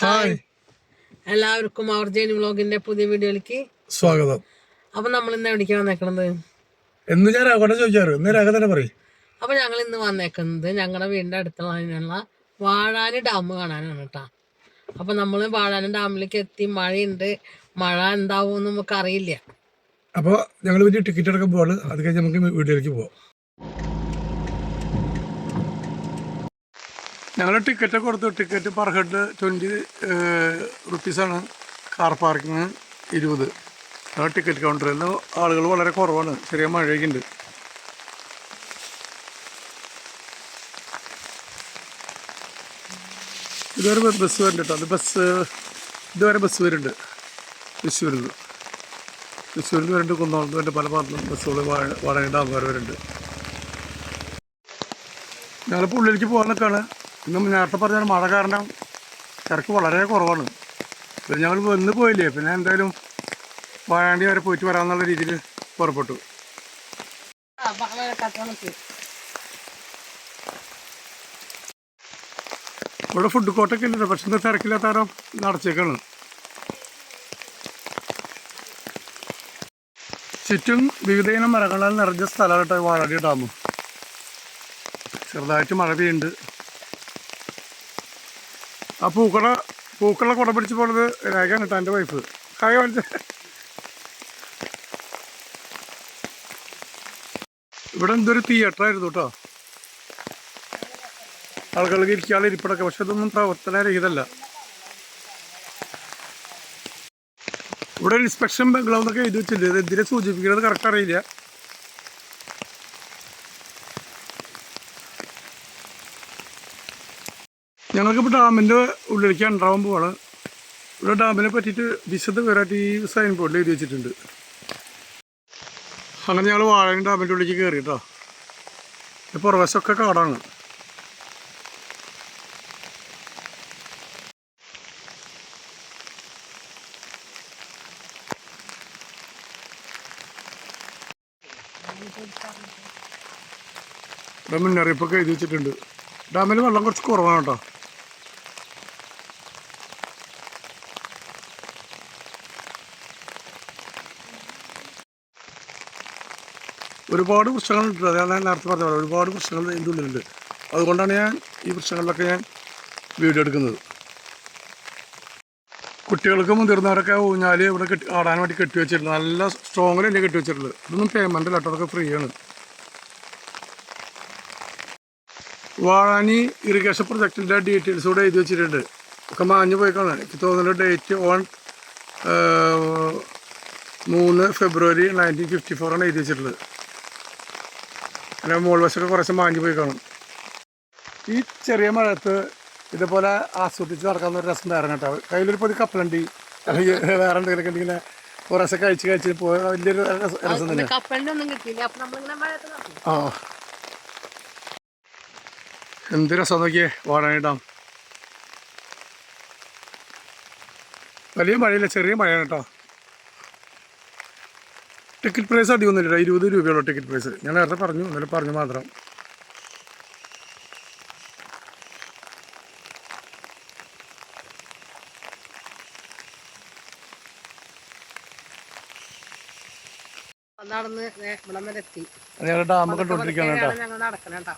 Hi. എല്ലാവർക്കും അവർ Jenny വ്ളോഗിന്റെ പുതിയ വീഡിയോയിലേക്ക് സ്വാഗതം. അപ്പൊ നമ്മൾ ഇന്ന് എവിടേക്ക് വന്നേക്കണത്? എന്ന് ഞാൻ രാഘവനെ ചോദിച്ചാറ് ഇന്ന് രാഘവ തന്നെ പറയും. അപ്പൊ ഞങ്ങൾ ഇന്ന് വന്നേക്കുന്നത് ഞങ്ങളുടെ വീടിന്റെ അടുത്തുള്ള വാഴാനി ഡാം കാണാനാണ് കേട്ടാ അപ്പൊ നമ്മൾ വാഴാനി ഡാമിലേക്ക് എത്തി. മഴയുണ്ട്. മഴ എന്താവും നമുക്ക് അറിയില്ല അപ്പൊ ഞങ്ങൾ വലിയ ടിക്കറ്റ് എടുക്കുമ്പോൾ പോവാണ്. അത് കഴിഞ്ഞ് നമുക്ക് വീട്ടിലേക്ക് പോവാം. ഞങ്ങൾ ടിക്കറ്റ് കൊടുത്തു. ടിക്കറ്റ് പെർ ഹെഡ് ട്വന്റി റുപ്പീസാണ് കാർ പാർക്കിങ് ഇരുപത്. ഞങ്ങൾ ടിക്കറ്റ് കൗണ്ടറിൽ ആളുകൾ വളരെ കുറവാണ്. ചെറിയ മഴയൊക്കെ ഉണ്ട് ഇതുവരെ ബസ് വരുന്നുണ്ട് അത് ബസ് ഇതുവരെ ബസ് വരുന്നുണ്ട് തൃശ്ശൂരിൽ നിന്ന് തൃശ്ശൂരിൽ നിന്ന് വരുന്നുണ്ട് കുന്നോളത്ത് വരുന്നുണ്ട് പല ഭാഗത്തും ബസ്സുകൾ വാഴ ഡാം വരെ വരുന്നുണ്ട് ഞങ്ങളിപ്പോൾ ഉള്ളിലേക്ക് പോകാൻ നിൽക്കുകയാണ് ഇന്ന് നേരത്തെ പറഞ്ഞ മഴ കാരണം തിരക്ക് വളരെ കുറവാണ്. പിന്നെ ഞങ്ങൾ വന്ന് പോയില്ലേ പിന്നെ എന്തായാലും വാഴാണ്ടി വരെ പോയിട്ട് വരാമെന്നുള്ള രീതിയിൽ പുറപ്പെട്ടു. ഇവിടെ ഫുഡ് കോർട്ടൊക്കെ ഇല്ലല്ലോ പക്ഷെ എന്താ തിരക്കില്ലാത്ത ആരോ നടച്ചേക്കാണ് ചുറ്റും വിവിധയിനം മരങ്ങളാൽ നിറഞ്ഞ സ്ഥലമായിട്ട് വാഴാടി ഡാം. ചെറുതായിട്ട് മഴ പെയ്യുന്നുണ്ട്. ആ പൂക്കള പൂക്കളെ കുട പിടിച്ച് പോണത് രേഖ കേട്ടോ എന്റെ വൈഫ് ഹായ് കാണിച്ച. ഇവിടെ എന്തൊരു തിയേറ്ററായിരുന്നു കേട്ടോ. ആളുകൾക്ക് ഇരിക്കാനുള്ള ഇരിപ്പിടൊക്കെ പക്ഷെ ഇതൊന്നും പ്രവർത്തനരഹിതല്ല. ഇവിടെ ഇൻസ്പെക്ഷൻ ബംഗ്ലാവ് എന്നൊക്കെ എഴുതി വെച്ചിട്ടുണ്ട്. ഇത് എന്തിനെ സൂചിപ്പിക്കുന്നത് കറക്റ്റ് അറിയില്ല. ഞങ്ങൾക്കിപ്പോൾ ഡാമിന്റെ ഉള്ളിലേക്കാണ് ഡാം പോവാണ്. ഇവിടെ ഡാമിനെ പറ്റിയിട്ട് വിശദ വെറൈറ്റി സൈൻ ബോർഡിൽ എഴുതി വെച്ചിട്ടുണ്ട്. അങ്ങനെ ഞങ്ങൾ വാഴ ഡാമിന്റെ ഉള്ളിലേക്ക് കയറി കേട്ടോ പുറവശമൊക്കെ കാടാണ്. ഇവിടെ മുന്നറിയിപ്പൊക്കെ എഴുതി വെച്ചിട്ടുണ്ട്. ഡാമിൽ വെള്ളം കുറച്ച് കുറവാണ് കേട്ടോ. ഒരുപാട് പ്രശ്നങ്ങളുണ്ട് അതാണ് ഞാൻ നേരത്തെ പറഞ്ഞ പോലെ ഒരുപാട് പ്രശ്നങ്ങൾ ഇതിന്റെ ഉള്ളിലുണ്ട്. അതുകൊണ്ടാണ് ഞാൻ ഈ പ്രശ്നങ്ങളിലൊക്കെ ഞാൻ വീഡിയോ എടുക്കുന്നത്. കുട്ടികൾക്ക് മുതിർന്നവരൊക്കെ ഊഞ്ഞാൽ ഇവിടെ കെട്ടി ആടാൻ വേണ്ടി കെട്ടി വെച്ചിട്ടുണ്ട്. നല്ല സ്ട്രോങ്ങിൽ തന്നെ കെട്ടി വെച്ചിട്ടുള്ളത് ഇതൊന്നും പേയ്മെന്റ് അല്ല അതൊക്കെ ഫ്രീ ആണ്. വാഴാനി ഇറിഗേഷൻ പ്രൊജക്റ്റിന്റെ ഡീറ്റെയിൽസ് കൂടെ എഴുതി വെച്ചിട്ടുണ്ട്. ഒക്കെ മാഞ്ഞു കാണാൻ എനിക്ക് തോന്നുന്നു ഡേറ്റ് ഓൺ മൂന്ന് ഫെബ്രുവരി നയന്റീൻ ഫിഫ്റ്റി ഫോറാണ് എഴുതി വെച്ചിട്ടുള്ളത്. അങ്ങനെ മോൾ വശമൊക്കെ കുറച്ച് മാഞ്ഞു പോയി കാണും. ഈ ചെറിയ മഴയത്ത് ഇതേപോലെ ആസ്വദിച്ച് നടക്കാൻ ഒരു രസം വേറെ കേട്ടോ. കയ്യിലൊരു പൊതി കപ്പലണ്ടി അല്ലെങ്കിൽ വേറെ എന്തെങ്കിലുമൊക്കെ ഉണ്ടെങ്കിൽ കുറേശ്ശെ കഴിച്ച് കഴിച്ച് പോയ വലിയൊരു രസം തന്നെ. ആ. എന്ത് രസം നോക്കിയേ വാടാനി ഡാം വലിയ മഴയില്ല ചെറിയ മഴയാണ് കേട്ടോ. ടിക്കറ്റ് പ്രൈസ് അധികമൊന്നുമില്ല ഇരുപത് രൂപയുള്ള ടിക്കറ്റ് പ്രൈസ് ഞാൻ നേരത്തെ പറഞ്ഞു ഇന്നലെ പറഞ്ഞു മാത്രം. നടന്ന് ഇവിടെ വരെ എത്തി. ഡാം കണ്ടുകൊണ്ടിരിക്കുകയാണ് കേട്ടോ. ഞങ്ങൾ നടക്കണം കേട്ടോ.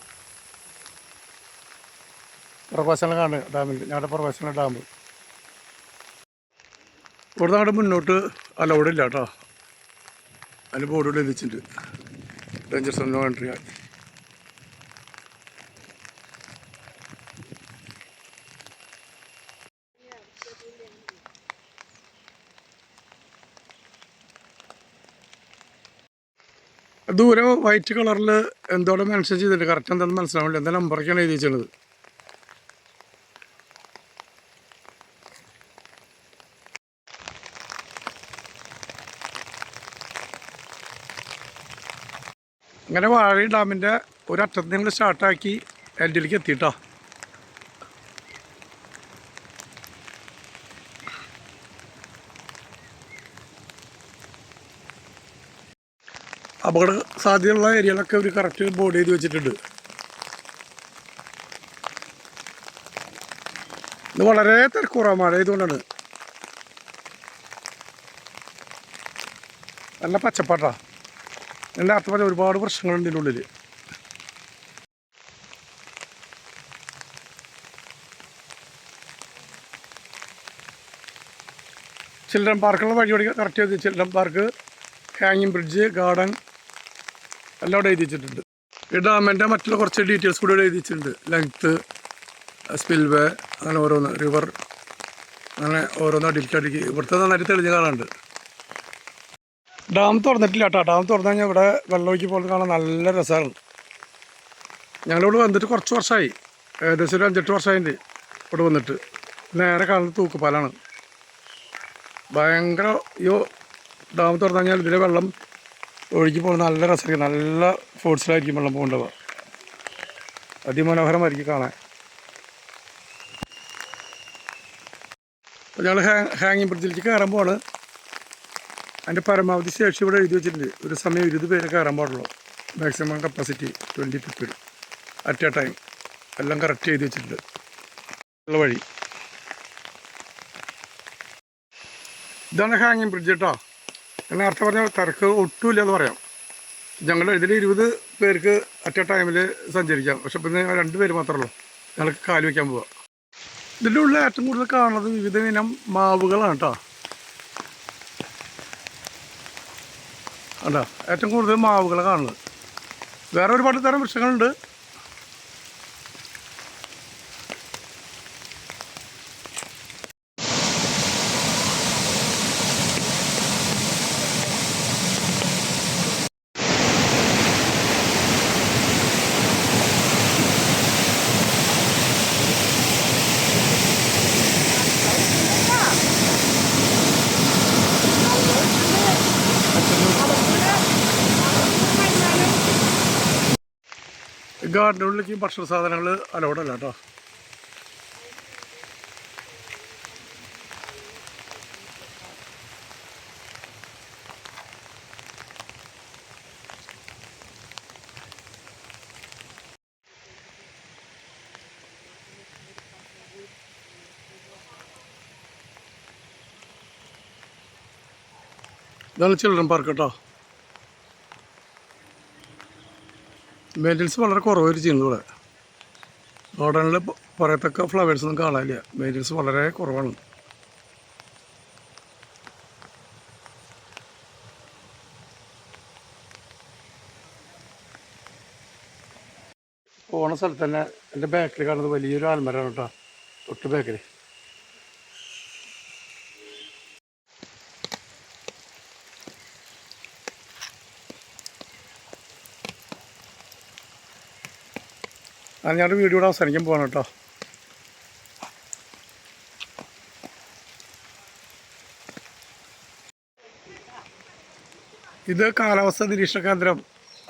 പ്രവാസനം കാണുക ഡാമിൽ ഞങ്ങളുടെ പ്രവാസന ഡാം. ഇവിടുന്ന് അങ്ങോട്ട് മുന്നോട്ട് അലൗഡ് ഇല്ല കേട്ടോ. അതിന് ബോർഡിൽ ലഭിച്ചിട്ടുണ്ട് ഡേഞ്ചർ സോൺ നോ എൻട്രി ദൂരെ വൈറ്റ് കളറിൽ എന്തോടെ മെൻഷൻ ചെയ്തിട്ടുണ്ട്. കറക്റ്റ് എന്താണെന്ന് മനസ്സിലാവില്ല എന്താ നമ്പറൊക്കെയാണ് എഴുതി വെച്ചിട്ടുള്ളത്. അങ്ങനെ വാഴ ഡാമിന്റെ ഒരറ്റത്ത് നിങ്ങൾ സ്റ്റാർട്ടാക്കി എൻഡിലേക്ക് എത്തിയിട്ടോ. അപകട സാധ്യതയുള്ള ഏരിയകളൊക്കെ ഒരു കറക്റ്റ് ബോർഡ് ചെയ്ത് വെച്ചിട്ടുണ്ട്. ഇത് വളരെ തിരക്കുറവാണ് മഴ ചെയ്തുകൊണ്ടാണ് നല്ല പച്ചപ്പാട്ടാ. എന്റെ അർത്ഥം പറഞ്ഞാൽ ഒരുപാട് പ്രശ്നങ്ങളുണ്ട് ഇതിന്റെ ഉള്ളിൽ ചിൽഡ്രൻ പാർക്കുള്ള വഴി കറക്റ്റ് ചെയ്ത് ചിൽഡ്രൻ പാർക്ക് ഹാങ്ങിങ് ബ്രിഡ്ജ് ഗാർഡൻ എല്ലാം കൂടെ എഴുതിച്ചിട്ടുണ്ട് ഈ ഡാമിന്റെ മറ്റുള്ള കുറച്ച് ഡീറ്റെയിൽസ് കൂടി ഇവിടെ എഴുതിയിട്ടുണ്ട് ലെങ്ത്ത് സ്പിൽവേ അങ്ങനെ ഓരോന്ന് റിവർ അങ്ങനെ ഓരോന്ന് അടിക്കടിക്ക് അടിക്കി. ഇവിടുത്തെ നന്നായിട്ട് തെളിഞ്ഞ് കാണാനുണ്ട് ഡാം തുറന്നിട്ടില്ല കേട്ടോ ഡാം തുറന്നു കഴിഞ്ഞാൽ ഇവിടെ വെള്ളമൊഴുക്കി പോകുന്നത് കാണാൻ നല്ല രസമാണ് ഞങ്ങളിവിടെ വന്നിട്ട് കുറച്ച് വർഷമായി ഏകദേശം ഒരു അഞ്ചെട്ട് വർഷമായിട്ട് ഇവിടെ വന്നിട്ട്. നേരെ കാണുന്നത് തൂക്കുപാലാണ്. ഭയങ്കര യോ ഡാം തുറന്നു കഴിഞ്ഞാൽ ഇതിലെ വെള്ളം ഒഴുകി പോകുന്നത് നല്ല രസമായിരിക്കും നല്ല ഫോഴ്സിലായിരിക്കും വെള്ളം പോകേണ്ടത്. അതിമനോഹരമായിരിക്കും കാണാൻ. ഞങ്ങൾ ഹാങ് ഹാങ്ങിങ് ബ്രിഡ്ജിലേക്ക് കയറാൻ പോവാണ്. അതിന്റെ പരമാവധി ശേഷി ഇവിടെ എഴുതി വെച്ചിട്ടുണ്ട്. ഒരു സമയം ഇരുപത് പേരെ കയറാൻ പാടുള്ളൂ. Maximum capacity twenty people at a time എല്ലാം കറക്റ്റ് എഴുതി വെച്ചിട്ടുണ്ട്. വഴി. ഇതാണ് ഹാങ്ങിങ് ബ്രിഡ്ജ് കേട്ടോ. ഞാൻ നേരത്തെ പറഞ്ഞ തിരക്ക് ഒട്ടുമില്ല എന്ന് പറയാം. ഞങ്ങൾ ഇതിൽ ഇരുപത് പേർക്ക് അറ്റ് എ ടൈമിൽ സഞ്ചരിക്കാം. പക്ഷെ പിന്നെ രണ്ട് പേര് മാത്രമേ ഉള്ളൂ. ഞങ്ങൾക്ക് കാൽ വയ്ക്കാൻ പോവാം. ഇതിന്റെ ഉള്ളിൽ ഏറ്റവും കൂടുതൽ കാണുന്നത് വിവിധ ഇനം മാവുകളാണ് കേട്ടോ. അതാ ഏറ്റവും കൂടുതൽ മാവുകളെ കാണുന്നത്. വേറെ ഒരുപാട് തരം വൃക്ഷങ്ങളുണ്ട്. ഗാർഡന്റെ ഉള്ളിലേക്ക് ഭക്ഷണ സാധനങ്ങൾ അലോഡല്ല കേട്ടോ ഇതാണ് ചിൽഡ്രൻ പാർക്ക് കേട്ടോ മെയിന്റനൻസ് വളരെ കുറവായിട്ട് ചെയ്യുന്നത് ഇവിടെ ഗാർഡനിൽ പറയത്തക്ക ഫ്ലവേഴ്സ് ഒന്നും കാണാനില്ല. മെയിന്റനൻസ് വളരെ കുറവാണ്. പോണ സ്ഥലത്ത് തന്നെ എന്റെ ബേക്കറി കാണുന്നത് വലിയൊരു ആൽമരാണ് കേട്ടോ തൊട്ട് ബാക്കിൽ അത് ഞങ്ങളുടെ വീഡിയോ ഇവിടെ അവസാനിക്കാൻ പോകണം കേട്ടോ. ഇത് കാലാവസ്ഥ നിരീക്ഷണ കേന്ദ്രം.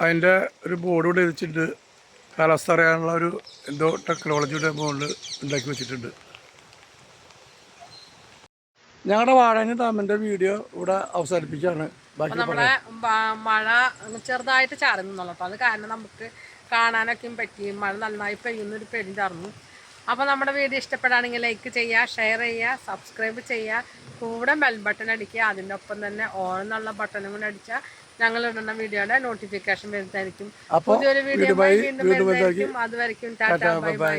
അതിന്റെ ഒരു ബോർഡ് ഇവിടെ വെച്ചിട്ടുണ്ട്. കാലാവസ്ഥ അറിയാനുള്ള ഒരു എന്തോ ടെക്നോളജിയുടെ ബോർഡ് ഉണ്ടാക്കി വെച്ചിട്ടുണ്ട്. ഞങ്ങളുടെ വാഴാനി ഡാമിന്റെ വീഡിയോ ഇവിടെ അവസാനിപ്പിക്കുകയാണ് അപ്പൊ ബാക്കി നമ്മുടെ മഴ ചെറുതായിട്ട് ചാറി നിന്നുള്ളൂ അത് കാരണം നമുക്ക് കാണാനൊക്കെയും പറ്റി മഴ നന്നായി പെയ്യുന്നൊരു ഒരു ചാർന്നു. അപ്പോൾ നമ്മുടെ വീഡിയോ ഇഷ്ടപ്പെടുകയാണെങ്കിൽ ലൈക്ക് ചെയ്യുക ഷെയർ ചെയ്യുക സബ്സ്ക്രൈബ് ചെയ്യുക. കൂടെ ബെൽ ബട്ടൺ അടിക്കുക. അതിന്റെ ഒപ്പം തന്നെ ഓൺ എന്നുള്ള ബട്ടണും കൂടെ അടിച്ചാൽ ഞങ്ങൾ ഇടുന്ന വീഡിയോയുടെ നോട്ടിഫിക്കേഷൻ വരുന്നതായിരിക്കും. പുതിയൊരു വീഡിയോ വീണ്ടും വരുന്നതായിരിക്കും. അതുവരെയും ടാറ്റ ബൈ ബൈ